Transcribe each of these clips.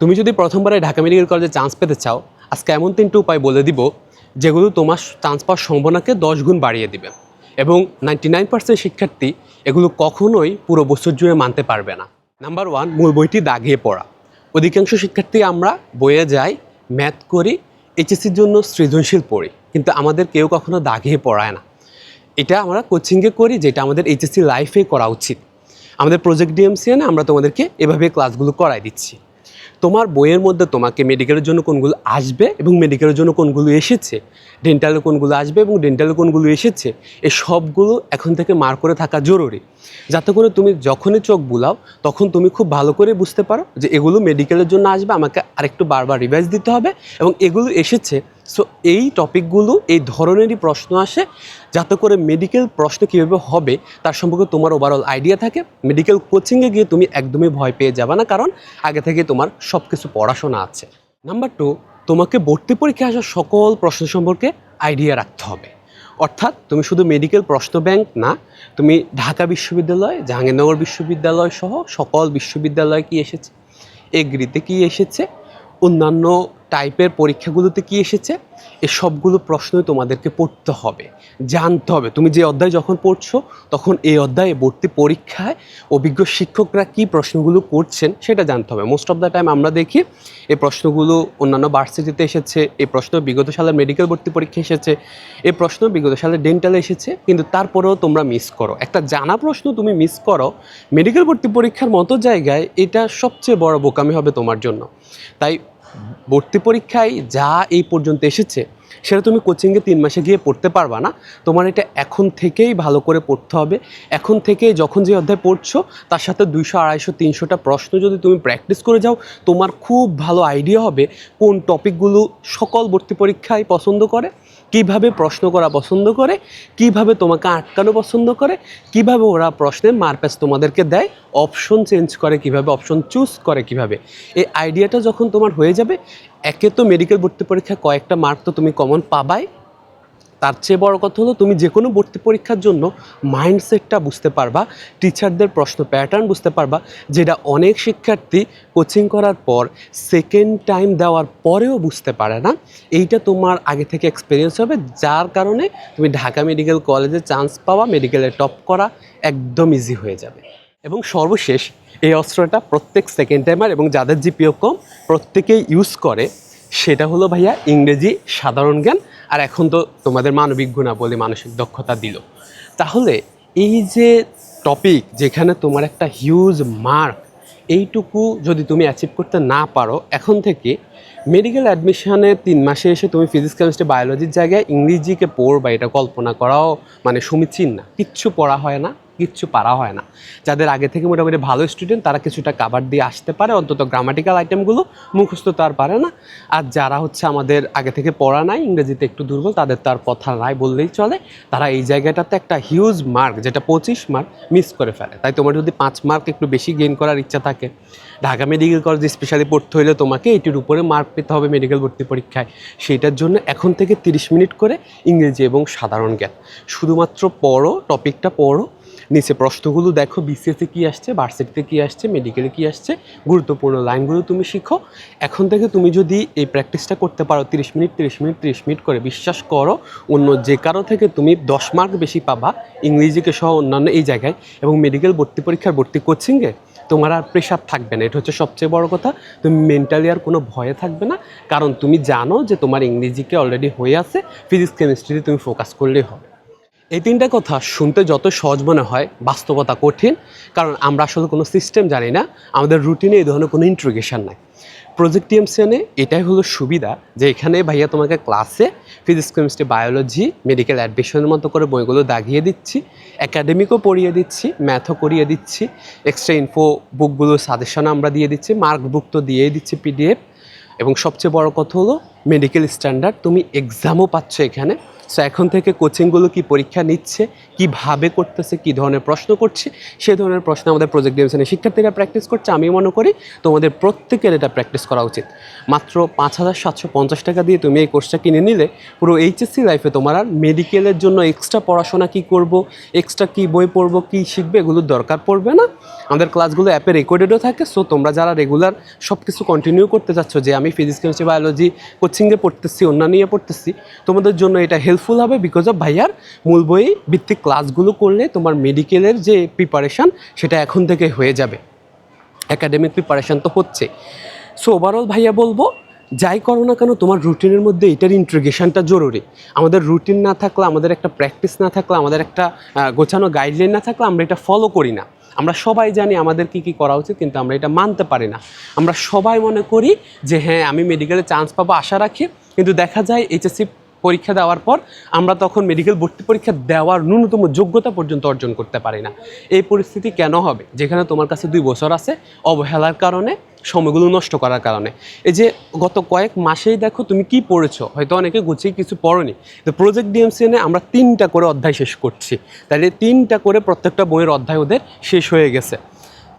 তুমি যদি প্রথমবারে ঢাকা মেডিকেল কলেজে চান্স পেতে চাও, আজকে এমন তিনটে উপায় বলে দিব, যেগুলো তোমার চান্স পাওয়ার সম্ভাবনাকে দশ গুণ বাড়িয়ে দিবে। এবং নাইনটি নাইন পার্সেন্ট শিক্ষার্থী এগুলো কখনোই পুরো বছর জুড়ে মানতে পারবে না। নাম্বার ওয়ান মূল বইটি দাগিয়ে পড়া। অধিকাংশ শিক্ষার্থী আমরা বইয়ে যাই ম্যাথ করি এইচএসসির জন্য সৃজনশীল পড়ি, কিন্তু আমাদের কেউ কখনো দাগিয়ে পড়ায় না। এটা আমরা কোচিংয়ে করি, যেটা আমাদের এইচএসসি লাইফে করা উচিত। আমাদের প্রজেক্ট ডিএমসিএনে আমরা তোমাদেরকে এভাবে ক্লাসগুলো করাই দিচ্ছি। তোমার বইয়ের মধ্যে তোমাকে মেডিকেলের জন্য কোনগুলো আসবে এবং মেডিকেলের জন্য কোনগুলো এসেছে? ডেন্টালের কোনগুলো আসবে এবং ডেন্টালের কোনগুলো এসেছে? এ সবগুলো এখন থেকে মার করে থাকা জরুরি। যাতে করে তুমি যখনই চোখ বুলাও, তখন তুমি খুব ভালো করে বুঝতে পারো যে এগুলো মেডিকেলের জন্য আসবে, আমাকে আরেকটু বারবার রিভাইজ দিতে হবে এবং এগুলো এসেছে সো এই টপিকগুলো এই ধরনেরই প্রশ্ন আসে, যাতে করে মেডিকেল প্রশ্ন কীভাবে হবে, তার সম্পর্কে তোমার ওভারঅল আইডিয়া থাকে। মেডিকেল কোচিংয়ে গিয়ে তুমি একদমই ভয় পেয়ে যাবে না, কারণ আগে থেকে তোমার সব কিছু পড়াশোনা আছে। নাম্বার টু তোমাকে ভর্তি পরীক্ষায় আসা সকল প্রশ্ন সম্পর্কে আইডিয়া রাখতে হবে। অর্থাৎ, তুমি শুধু মেডিকেল প্রশ্ন ব্যাংক না, তুমি ঢাকা বিশ্ববিদ্যালয়, জাহাঙ্গীরনগর বিশ্ববিদ্যালয় সহ সকল বিশ্ববিদ্যালয় কি এসেছে? এগ্রিতে কি এসেছে? অন্যান্য টাইপের পরীক্ষাগুলোতে কি এসেছে? এই সবগুলো প্রশ্নই তোমাদেরকে পড়তে হবে, জানতে হবে। তুমি যে অধ্যায় যখন পড়ছো, তখন এই অধ্যায়ে ভর্তি পরীক্ষায় অভিজ্ঞ শিক্ষকরা কি প্রশ্নগুলো করছেন সেটা জানতে হবে। মোস্ট অফ দ্য টাইম আমরা দেখি, এই প্রশ্নগুলো অন্যান্য ভার্সিটিতে এসেছে, এই প্রশ্ন বিগত সালের মেডিকেল ভর্তি পরীক্ষা এসেছে, এই প্রশ্ন বিগত সালের ডেন্টালে এসেছে, কিন্তু তারপরেও তোমরা মিস করো। একটা জানা প্রশ্ন তুমি মিস করো মেডিকেল ভর্তি পরীক্ষার মতো জায়গায় এটা সবচেয়ে বড় বোকামি হবে তোমার জন্য। তাই ভর্তি পরীক্ষায় যা এই পর্যন্ত এসেছে, সেটা তুমি কোচিংয়ে তিন মাসে গিয়ে পড়তে পারবা না। তোমার এটা এখন থেকেই ভালো করে পড়তে হবে। এখন থেকে যখন যে অধ্যায় পড়ছো, তার সাথে দুইশো, আড়াইশো তিনশোটা প্রশ্ন যদি তুমি প্র্যাকটিস করে যাও, তোমার খুব ভালো আইডিয়া হবে কোন টপিকগুলো সকল ভর্তি পরীক্ষায় পছন্দ করে। কীভাবে প্রশ্ন করা পছন্দ করে, কীভাবে তোমাকে আটকানো পছন্দ করে, কীভাবে ওরা প্রশ্নের মারপ্যাচ তোমাদেরকে দেয় অপশন চেঞ্জ করে কীভাবে অপশন চুজ করে কীভাবে। এই আইডিয়াটা যখন তোমার হয়ে যাবে, একে তো মেডিকেল ভর্তি পরীক্ষা কয়েকটা মার্ক তো তুমি কমন পাবাই। তার চেয়ে বড় কথা হলো তুমি যে কোনো ভর্তি পরীক্ষার জন্য মাইন্ডসেটটা বুঝতে পারবা টিচারদের প্রশ্ন প্যাটার্ন বুঝতে পারবা, যেটা অনেক শিক্ষার্থী কোচিং করার পর সেকেন্ড টাইম দেওয়ার পরেও বুঝতে পারে না। এইটা তোমার আগে থেকে এক্সপিরিয়েন্স হবে, যার কারণে তুমি ঢাকা মেডিকেল কলেজে চান্স পাওয়া মেডিকেলে টপ করা একদম ইজি হয়ে যাবে। এবং সর্বশেষ, এই অস্ত্রটা প্রত্যেক সেকেন্ড টাইমার এবং যাদের জিপিও কম, প্রত্যেকেই ইউজ করে। সেটা হলো ভাইয়া ইংরেজি সাধারণ জ্ঞান, আর এখন তো তোমাদের মানবিক গুণাবলী, মানসিক দক্ষতা দিল। তাহলে এই যে টপিক যেখানে তোমার একটা হিউজ মার্ক এইটুকু যদি তুমি অ্যাচিভ করতে না পারো, এখন থেকে মেডিকেল অ্যাডমিশনে তিন মাসে এসে তুমি ফিজিক্স কেমিস্ট্রি বায়োলজির জায়গায় ইংরেজিকে পড়বা, এটা কল্পনা করাও মানে সমীচীন না কিচ্ছু পড়া হয় না। কিচ্ছু পারা হয় না। যাদের আগে থেকে মোটামুটি ভালো স্টুডেন্ট তারা কিছুটা কাবার দিয়ে আসতে পারে। অন্তত গ্রামাটিক্যাল আইটেমগুলো মুখস্থ তো আর পারে না। আর যারা হচ্ছে আমাদের আগে থেকে পড়া নাই, ইংরেজিতে একটু দুর্বল, তাদের তার কথা নাই বললেই চলে। তারা এই জায়গাটাতে একটা হিউজ মার্ক যেটা পঁচিশ মার্ক মিস করে ফেলে। তাই তোমার যদি পাঁচ মার্ক একটু বেশি গেইন করার ইচ্ছা থাকে, ঢাকা মেডিকেল কলেজে স্পেশালি পড়তে হলে তোমাকে এটির উপরে মার্ক পেতে হবে মেডিকেল ভর্তি পরীক্ষায়। সেটার জন্য এখন থেকে তিরিশ মিনিট করে ইংরেজি এবং সাধারণ জ্ঞান। শুধুমাত্র পড়ো টপিকটা পড়ো নিচে প্রশ্নগুলো দেখো বিসিএসে কী আসছে ভার্সিটিতে কী আসছে মেডিকেলে কী আসছে, গুরুত্বপূর্ণ লাইনগুলো তুমি শিখো। এখন থেকে তুমি যদি এই প্র্যাকটিসটা করতে পারো, তিরিশ মিনিট তিরিশ মিনিট তিরিশ মিনিট করে বিশ্বাস করো, অন্য যে কারও থেকে তুমি দশ মার্ক বেশি পাবা ইংরেজিকে সহ অন্যান্য এই জায়গায়, এবং মেডিকেল ভর্তি পরীক্ষার ভর্তি কোচিংয়ে তোমার আর প্রেশার থাকবে না। এটা হচ্ছে সবচেয়ে বড় কথা। তুমি মেন্টালি আর কোনো ভয়ে থাকবে না, কারণ তুমি জানো যে তোমার ইংরেজিকে অলরেডি হয়ে আছে ফিজিক্স কেমিস্ট্রিতে তুমি ফোকাস করলেই হবে। এই তিনটা কথা শুনতে যত সহজ মনে হয়, বাস্তবতা কঠিন, কারণ আমরা আসলে কোনো সিস্টেম জানি না, আমাদের রুটিনে এই ধরনের কোনো ইন্ট্রোগেশন নাই। প্রজেক্ট টিএমসিএনে এটাই হলো সুবিধা যে এখানে ভাইয়া তোমাকে ক্লাসে ফিজিক্স কেমিস্ট্রি বায়োলজি মেডিকেল অ্যাডমিশনের মতো করে বইগুলো দাগিয়ে দিচ্ছি অ্যাকাডেমিকও পড়িয়ে দিচ্ছি ম্যাথও করিয়ে দিচ্ছি এক্সট্রা ইনফো বুকগুলো সাজেশন আমরা দিয়ে দিচ্ছি মার্ক বুক তো দিয়েই দিচ্ছি পিডিএফ এবং সবচেয়ে বড় কথা হলো মেডিকেল স্ট্যান্ডার্ড তুমি এক্সামও পাচ্ছ এখানে। সো এখন থেকে কোচিংগুলো কি পরীক্ষা নিচ্ছে, কীভাবে করতেছে, কি ধরনের প্রশ্ন করছে, সে ধরনের প্রশ্ন আমাদের প্রজেক্ট ডিভিশনের শিক্ষার্থীরা প্র্যাকটিস করছে। আমি মনে করি তোমাদের প্রত্যেকের এটা প্র্যাকটিস করা উচিত। মাত্র পাঁচ হাজার সাতশো পঞ্চাশ টাকা দিয়ে তুমি এই কোর্সটা কিনে নিলে, পুরো এইচএসসি লাইফে তোমার আর মেডিকেলের জন্য এক্সট্রা পড়াশোনা কি করব এক্সট্রা কি বই পড়ব, কি শিখবে, এগুলোর দরকার পড়বে না। আমাদের ক্লাসগুলো অ্যাপে রেকর্ডেডও থাকে। সো তোমরা যারা রেগুলার সব কিছু কন্টিনিউ করতে চাচ্ছ, যে আমি ফিজিক্স কেমিস্ট্রি বায়োলজি কোচিংয়ে পড়তেছি, অন্যান্য নিয়ে পড়তেছি, তোমাদের জন্য এটা হেল্পফুল হবে বিকজ অফ ভাইয়ার মূল বই ভিত্তিক ক্লাসগুলো করলে তোমার মেডিকেলের যে প্রিপারেশান সেটা এখন থেকে হয়ে যাবে। একাডেমিক প্রিপারেশান তো হচ্ছে। সো ওভারঅল ভাইয়া বলব, যাই করো না কেন, তোমার রুটিনের মধ্যে এটার ইন্ট্রিগেশনটা জরুরি। আমাদের রুটিন না থাকলে, আমাদের একটা প্র্যাকটিস না থাকলে, আমাদের একটা গোছানো গাইডলাইন না থাকলে আমরা এটা ফলো করি না। আমরা সবাই জানি আমাদের কি কি করা উচিত, কিন্তু আমরা এটা মানতে পারি না। আমরা সবাই মনে করি যে হ্যাঁ আমি মেডিকেলে চান্স পাবো, আশা রাখি। কিন্তু দেখা যায় এইচএসসি পরীক্ষা দেওয়ার পর আমরা তখন মেডিকেল ভর্তি পরীক্ষা দেওয়ার ন্যূনতম যোগ্যতা পর্যন্ত অর্জন করতে পারি না। এই পরিস্থিতি কেন হবে? যেখানে তোমার কাছে দুই বছর আছে, অবহেলার কারণে সময়গুলো নষ্ট করার কারণে। এই যে গত কয়েক মাসেই দেখো তুমি কি পড়েছো? হয়তো অনেকে গুছিয়ে কিছু পড়নি। তো প্রজেক্ট ডিএমসিএনে আমরা তিনটা করে অধ্যায় শেষ করছি। তাহলে তিনটা করে প্রত্যেকটা বইয়ের অধ্যায় ওদের শেষ হয়ে গেছে।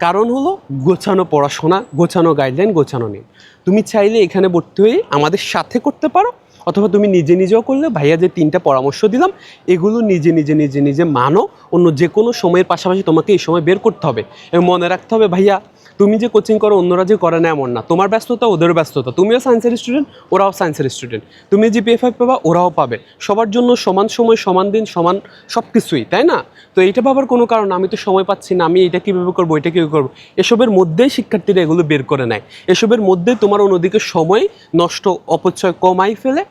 কারণ হলো গোছানো পড়াশোনা, গোছানো গাইডলাইন গোছানো নেই তুমি চাইলে এখানে ভর্তি হয়ে আমাদের সাথে করতে পারো। অথবা তুমি নিজে নিজেও করলে, ভাইয়া যে তিনটা পরামর্শ দিলাম, এগুলো নিজে নিজে নিজে নিজে মানো, অন্য যে কোনো সময়ের পাশাপাশি তোমাকে এই সময় বের করতে হবে। এবং মনে রাখতে হবে, ভাইয়া, তুমি যে কোচিং করো, অন্যরা যে করে না এমন না। তোমার ব্যস্ততা, ওদের ব্যস্ততা। তুমিও সায়েন্সের স্টুডেন্ট ওরাও সায়েন্সের স্টুডেন্ট তুমি যে পি ফাইভ পাবা, ওরাও পাবে। সবার জন্য সমান সময়, সমান দিন, সমান সব কিছুই তাই না? তো এইটা ভাবার কোনো কারণ আমি তো সময় পাচ্ছি না, আমি এটা কীভাবে করব এটা কীভাবে করব? এসবের মধ্যেই শিক্ষার্থীরা এগুলো বের করে নেয়। এসবের মধ্যে তোমার অন্যদিকে সময় নষ্ট, অপচয় কমাই ফেলে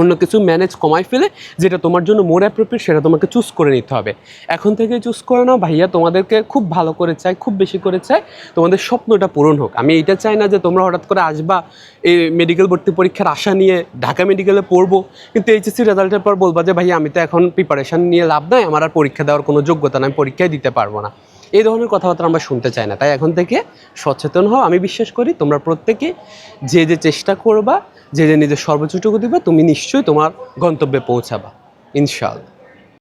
অন্য কিছু ম্যানেজ কমাই ফেলে, যেটা তোমার জন্য মোর অ্যাপ্রোপ্রিয়েট সেটা তোমাকে চুজ করে নিতে হবে। এখন থেকে চুজ করে নাও, ভাইয়া তোমাদেরকে খুব ভালো করে চাই, খুব বেশি করে চাই, তোমাদের স্বপ্নটা পূরণ হোক। আমি এটা চাই না যে তোমরা হঠাৎ করে আসবা, এই মেডিকেল ভর্তি পরীক্ষার আশা নিয়ে ঢাকা মেডিকেলে পড়ব, কিন্তু এইচএসসি রেজাল্টের পর বলবা যে, ভাইয়া, আমি তো এখন প্রিপারেশন নিয়ে লাভ নাই, আমার আর পরীক্ষা দেওয়ার কোনো যোগ্যতা নাই, আমি পরীক্ষায় দিতে পারব না। এই ধরনের কথাবার্তা আমরা শুনতে চাই না। তাই এখন থেকে সচেতন হও। আমি বিশ্বাস করি তোমরা প্রত্যেকে যে যে চেষ্টা করবা যে যে নিজের সর্বোচ্চটুকু দিবে তুমি নিশ্চয়ই তোমার গন্তব্যে পৌঁছাবা ইনশাআল্লাহ।